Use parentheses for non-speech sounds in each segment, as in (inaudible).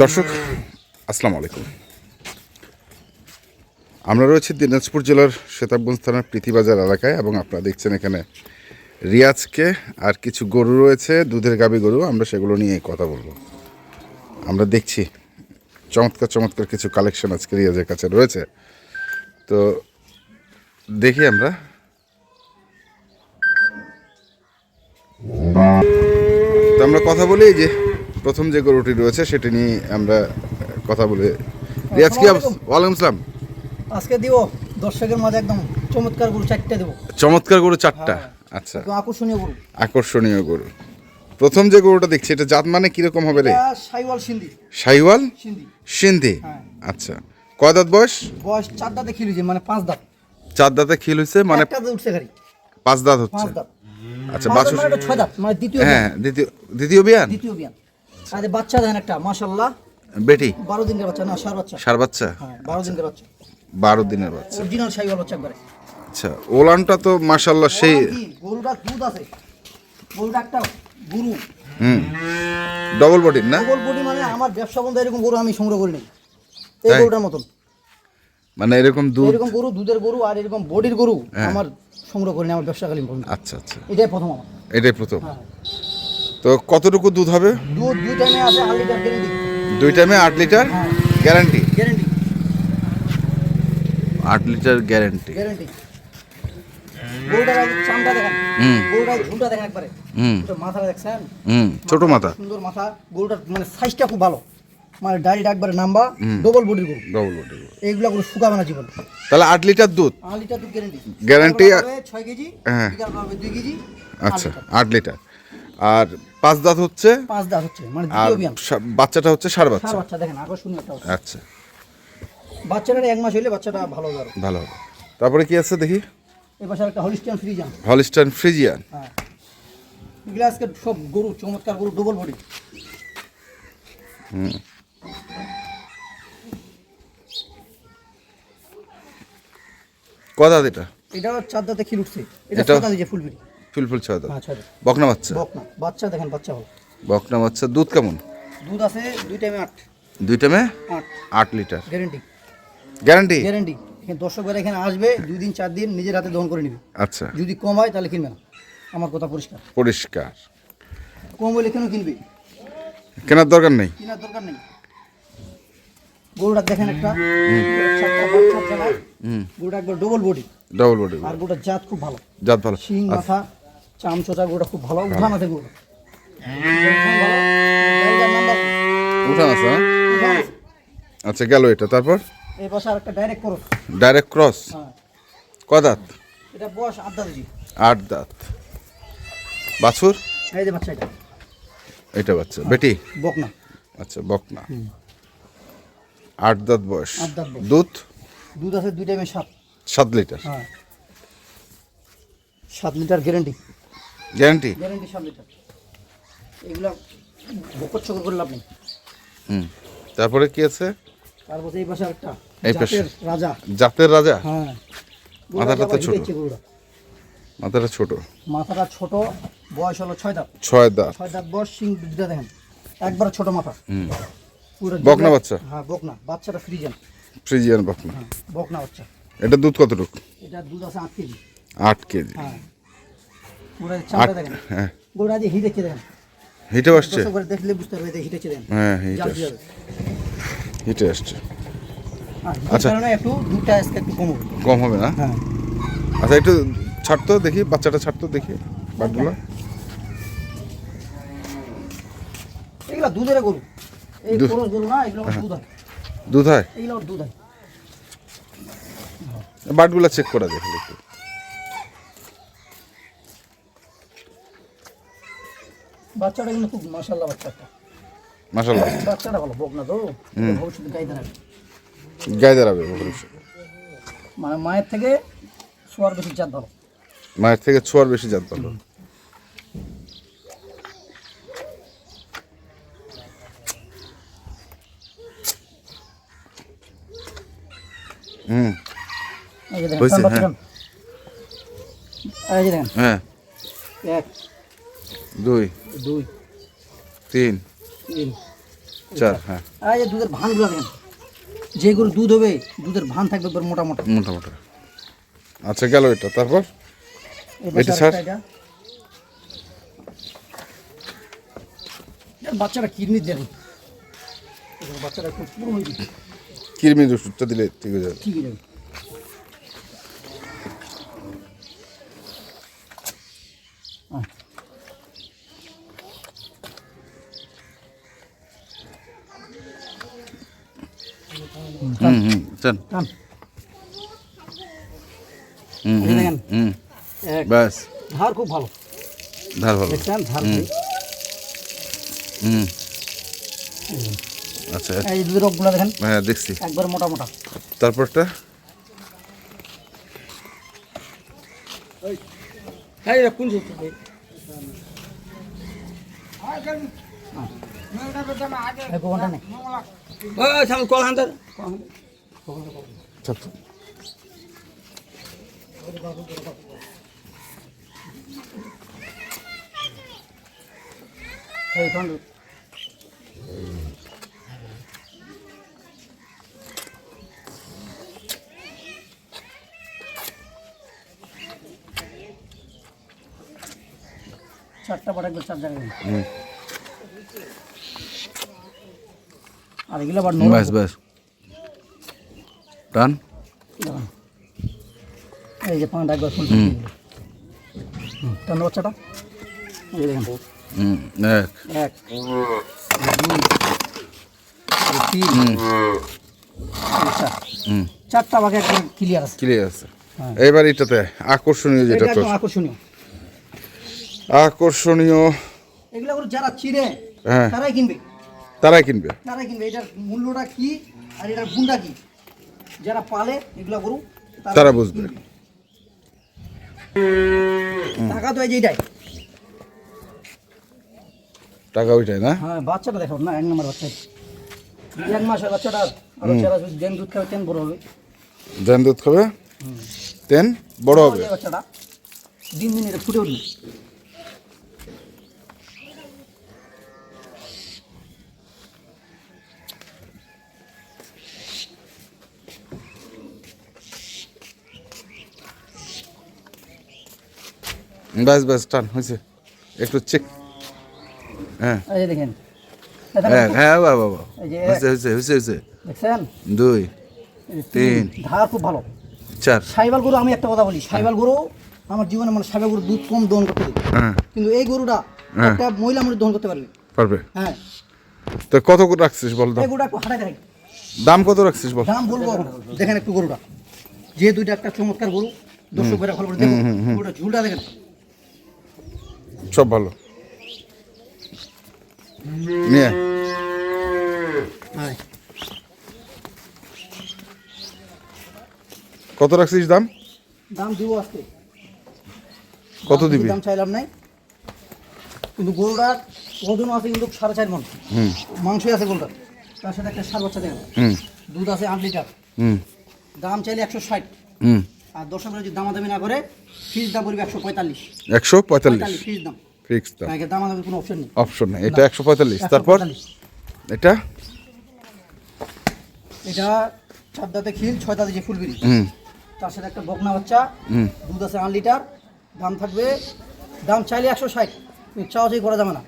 দর্শক, আসসালামু আলাইকুম। আমরা রয়েছি দিনাজপুর জেলার সেতাবগঞ্জ থানার প্রীতিবাজার এলাকায় এবং আপনারা দেখছেন এখানে রিয়াজকে আর কিছু গরু রয়েছে, দুধের গাবি গরু, আমরা সেগুলো নিয়ে কথা বলব। আমরা দেখছি, চমৎকার চমৎকার কিছু কালেকশন আজকে রিয়াজের কাছে রয়েছে। তো দেখি আমরা। তো আমরা কথা বলি যে প্রথম যে গরুটি রয়েছে সেটি নিয়ে আমরা কথা বলে রিয়াজ কি অবস্থা? ওয়ালাইকুম আসসালাম। আজকে দিব দর্শকের মাঝে একদম চমৎকার গরু চারটে দেবো। চমৎকার গরু চারটা? আচ্ছা। আকর্ষণীয় গরু। আকর্ষণীয় গরু। প্রথম যে গরুটা দেখছি এটা জাত মানে কীরকম হবে রে? সাইওয়াল সিন্ধি। শাহিওয়াল সিন্ধি। হ্যাঁ। আচ্ছা। কয় দাঁত বয়স? বয়স চার দাঁতে খিলুছে মানে পাঁচ দাঁত। চার দাঁতে খিল হয়েছে মানে উঠছে গাড়ি পাঁচ দাঁত হচ্ছে। আচ্ছা বাছুর মানে ছয় দাঁত মানে দ্বিতীয় হ্যাঁ দ্বিতীয় দ্বিতীয় বিয়ান? দ্বিতীয় বিয়ান। আর বাচ্চা দেন একটা বেটি? বারো দিনের বাচ্চা না সার বাচ্চা। সার বাচ্চা? হ্যাঁ বারো দিনের বাচ্চা। বারো দিনের বাচ্চা। অরিজিনাল সাইওয়াল বাচ্চা একবারে। আচ্ছা ওলানটা তো সেই দুধ আছে। গরুটা একটা গরু। হুম। ডবল বডির না? ডবল বডি মানে আমার ব্যবসা বন্ধ এরকম গরু আমি সংগ্রহ করি নাই এই গরুটার মতন। মানে এরকম দুধ এরকম গরু দুধের গরু আর এরকম বডির গরু হ্যাঁ। আমার সংগ্রহ করিনি আমার ব্যবসাকালীন পর্যন্ত আচ্ছা আচ্ছা। এটাই প্রথম আমার। এটাই প্রথম। হ্যাঁ। তো কতটুকু দুধ হবে? দুধ দুই টাইমে আছে আট লিটার গ্যারেন্টি দুই টাইমে আট litre. Guarantee litre guarantee guarantee গরুটার আগে দেখেন। হুম। গরুটার ঝুলটা দেখেন একবারে। হুম। মাথাটা দেখছেন? হুম ছোট মাথা। সুন্দর মাথা। গরুটার মানে সাইজটা খুব ভালো। মানে ডাইরেক্ট একবারে নাম্বা ডবল বডির গরু। ডবল বডি এইগুলা গরু শুকাবে না জীবন। তাহলে লিটার দুধ? লিটার গ্যারেন্টি কেজি হ্যাঁ। কেজি আচ্ছা লিটার। লিটার আর পাঁচ দাঁত হচ্ছে পাঁচ দাঁত হচ্ছে মানে আর বাচ্চাটা হচ্ছে সার বাচ্চা। বাচ্চা দেখেন আকর্ষণীয় একটা। আচ্ছা। বাচ্চাটার এক মাস হইলে বাচ্চাটা ভালো হবে ভালো হবে। তারপরে কি আছে দেখি? এই পাশে একটা হলিস্টিয়ান ফ্রিজান হলিস্টান ফ্রিজিয়ান হ্যাঁ। এগুলো আজকে সব গরু চমৎকার গরু ডবল বডি হুম। দাঁত এটা? এটা চার দাঁতে খিল উঠছে। এটা দিয়েছে ফুলবিড়ি। ফুল ফুল ছয় দাঁত। হ্যাঁ ছয় দাঁত। বকনা বাচ্চা? বকনা বাচ্চা দেখেন বাচ্চা হল। বকনা বাচ্চা দুধ কেমন? দুধ আছে দুই টাইমে আট। দুই টাইমে? আট। লিটার। গ্যারেন্টি। গ্যারান্টি? গ্যারেন্টি। এখানে দর্শকরা এখানে আসবে দুই দিন চার দিন নিজের হাতে দহন করে নিবে। আচ্ছা। যদি কম হয় তাহলে কিনবে না। আমার কথা পরিষ্কার। পরিষ্কার। কম হলে কেন কিনবে? কেনার দরকার নেই? কেনার দরকার নেই। গরুটা দেখেন একটা। গরুটা একবার ডবল বডি ডবল বডি আর গরুটার জাত খুব ভালো। জাত ভালো। শিং আচ্ছা, মাথা। চাম চোচা গরুটা খুব ভালো। উঠান আছে উঠান জায়গার নাম্বার উঠান আছে। হ্যাঁ? আচ্ছা গেল এটা। তারপর? এই পাশে আর একটা ডাইরেক্ট করো ডাইরেক্ট ক্রস হ্যাঁ। ক দাঁত? এটা বয়স আড্ডা দিজি আট দাঁত। বাছুর? এই যে বাচ্চা এটা। এটা বাচ্চা। বেটি? বকনা। আচ্ছা বকনা। আট দাঁত বয়স। আট দাঁত বয়স। দুধ? দুধ আছে দুই টাইমে সাত। সাত লিটার। হ্যাঁ। সাত litre guarantee guarantee? Guarantee litre এগুলা বকর চকর করে লাভ নেই। হুম। তারপরে কি আছে? তারপর এই পাশে একটা এই পাশে। রাজা। জাতের রাজা? হ্যাঁ। মাথাটা তো ছোট। মাথাটা ছোট। মাথাটা ছোট বয়স হলো ছয় দাঁত। ছয় দাঁত। ছয় দাঁত বয়স সিং দুধটা দেখেন। একবার ছোট মাথা। পুরো বকনা বাচ্চা? হ্যাঁ বকনা। বাচ্চাটা ফ্রিজেন ফ্রিজিয়ান বকনা। হ্যাঁ বকনা বাচ্চা। এটা দুধ কতটুকু? এটা দুধ আছে আট কেজি। আট কেজি। হ্যাঁ। হ্যাঁ। হিটে আসছে? দেখলে বুঝতে পারবে হ্যাঁ হিটে আসছে। হিটে আসছে। আচ্ছা। একটু আজকে একটু কম হবে। কম হবে না? হ্যাঁ। আচ্ছা একটু ছাড়তো দেখি বাচ্চাটা ছাড়তো দেখি বাটগুলো। এগুলা দুধের গরু। এই দুধ। গরু গরু না এগুলো দুধ হয়। দুধ হয়? এগুলো দুধ হয়। বাটগুলো চেক করা দেখি একটু। বাচ্চাটা কিন্তু খুব মাসাল্লাহ বাচ্চাটা মাসাল্লাহ বাচ্চাটা ভালো বক না তো? ভবিষ্যতে গাই দাঁড়াবে। গায়ে দাঁড়াবে ভবিষ্যতে। মানে মায়ের থেকে সোয়ার বেশি জাত ভালো। মায়ের থেকে ছোয়ার বেশি জাত ভালো। হুম। হ্যাঁ। হ্যাঁ। এক দুই। দুই। তিন। তিন। চার হ্যাঁ। এই যে দুধের ভানগুলো দেখেন যে গরু দুধ হবে দুধের ভান থাকবে একবার মোটা মোটা। মোটামুটি আচ্ছা গেল এটা। তারপর? এটা স্যার? বাচ্চাটা কিডনি দেখুন, বাচ্চাটা খুব পুরো হয়ে গেছে কিরমির ওষুধটা দিলে ঠিক হয়ে যাবে। ঠিক আছে আয়। হুম হুম টান। হুম হুম ব্যাস ধার খুব ভালো। ধার ভালো। দেখছেন? ধার হুম। আচ্ছা। এই যে রোগগুলো দেখেন। হ্যাঁ দেখছি। একবার মোটা মোটা। তারপরটা? এটা কোন এই এই দুধ চারটা পাটা চার জায়গায় দিন। হুম আর এগুলো আবার ব্যাস ব্যাস। টান এই যে পাঁটা একবার ফুল টান বাচ্চাটা? এই দেখেন। হুম এক। এক। তিন চারটা বাকি একদম ক্লিয়ার আছে। ক্লিয়ার আছে। হ্যাঁ। এবার এটাতে আকর্ষণীয় যেটা একদম আকর্ষণীয়। আকর্ষণীয়। এগুলো যারা চিনে হ্যাঁ। তারাই কিনবে। তারাই কিনবে। তারাই কিনবে। এটার মূল্যটা কি আর এটার গুণটা কি? যারা পালে এগুলা গরু তারা বুঝবে। টাকা তো এই যে এটাই। টাকা ওইটাই না? হ্যাঁ বাচ্চাটা দেখো না এক নম্বর বাচ্চা এক মাসের বাচ্চাটা আরও চারা যদি দেন দুধ খাবে তেন বড় হবে। দেন দুধ খাবে? তেন বড় হবে। বাচ্চাটা দিন দিন এটা ফুটে উঠবে। ব্যাস ব্যাস টান হয়েছে। একটু চেক হ্যাঁ। দেখেন। দেখেন। হ্যাঁ হ্যাঁ বাবা বাবা হয়েছে হয়েছে হয়েছে হয়েছে। দেখছেন? দুই তিন। ধার খুব ভালো। চার। সাইবাল গরু আমি একটা কথা বলি। সাইবাল গরু আমার জীবনে মানে সাইবাল গরু দুধ কম দহন করতে হ্যাঁ। কিন্তু এই গরুটা হ্যাঁ। একটা মহিলা মানুষ দহন করতে পারবে। পারবে। হ্যাঁ। তো কত করে রাখছিস বল দাম? গরুটা একটু হাঁটাই রাখি দাম কত রাখছিস বল? দাম বলব দেখেন একটু গরুটা। যে দুইটা একটা চমৎকার গরু দর্শক বেড়া ভালো করে দেখো গরুটা ঝুলটা দেখেন। সব ভালো। নিয়ে। কত রাখছিস দাম? দাম দিব আজকে। কত দিবি? দাম চাইলাম নাই। কিন্তু গরুটার ওজন আছে কিন্তু সাড়ে চার মন। হুম। মাংসই আছে গরুটার। তার সাথে একটা সার বাচ্চা হুম। দুধ আছে আট লিটার। হুম। দাম চাইলে একশো ষাট। হুম। আর দর্শকরা যদি দামাদামি না করে ফিজ দাম পড়বে একশো পঁয়তাল্লিশ। একশো পঁয়তাল্লিশ? ফিজ দাম। ফিক্স দাম। দামাদামি কোনো অপশন নেই। অপশন নেই। এটা একশো পঁয়তাল্লিশ। তারপর? 145 এটা? এটা চার দাঁতে খিল ছয় দাঁতে যে ফুলবিরি তার সাথে একটা বকনা বাচ্চা দুধ আছে আট লিটার দাম থাকবে দাম চাইলে একশো ষাট। চাওয়া চাই করা যাবে না।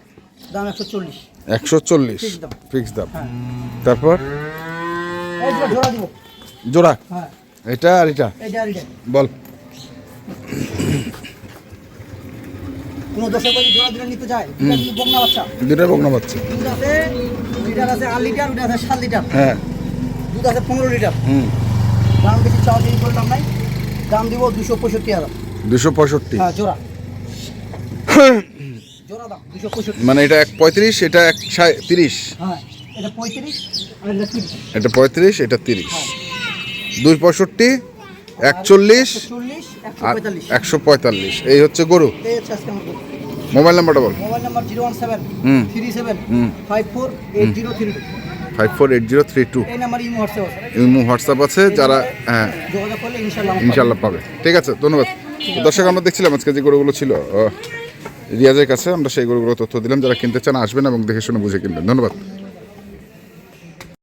দাম একশো চল্লিশ। একশো চল্লিশ। ফিক্স দাম। হ্যাঁ। তারপর? জোড়া দিব। জোড়া? হ্যাঁ। এটা আর এটা? বল। কোনো দর্শক যদি জোড়া নিতে চায় এটা কিন্তু বকনা বাচ্চা? দুটা বগ্ন পাচ্ছে দুধ আছে লিটার আছে আট লিটার ওটা আছে সাত লিটার। হ্যাঁ। দুধ আছে পনেরো লিটার। হুম। দাম বেশি চাওয়া চাই করলাম নাই। দাম দিব দুশো পঁয়ষট্টি হাজার। দুশো পঁয়ষট্টি। হ্যাঁ জোড়া। (coughs) জোড়া দাম দুশো পঁয়ষট্টি। মানে এটা এক পঁয়ত্রিশ এটা এক তিরিশ। হ্যাঁ এটা পঁয়ত্রিশ এটা তিরিশ। এটা পঁয়ত্রিশ এটা তিরিশ। হ্যাঁ। দুই পঁয়ষট্টি একচল্লিশ একশো আর পঁয়তাল্লিশ একশো পঁয়তাল্লিশ। এই হচ্ছে গরু। মোবাইল নাম্বারটা বল। Mobile number zero one seven হুম। থ্রি সেভেন হুম। Five four eight zero three two. Five four eight zero three two. Imo WhatsApp আছে। যারা হ্যাঁ। ইনশাল্লাহ পাবে। ঠিক আছে ধন্যবাদ। দর্শক আমরা দেখছিলাম আজকে যে গরুগুলো ছিল রিয়াজের কাছে আমরা সেই গরুগুলো তথ্য দিলাম। যারা কিনতে চান আসবেন এবং দেখে শুনে বুঝে কিনবেন। ধন্যবাদ।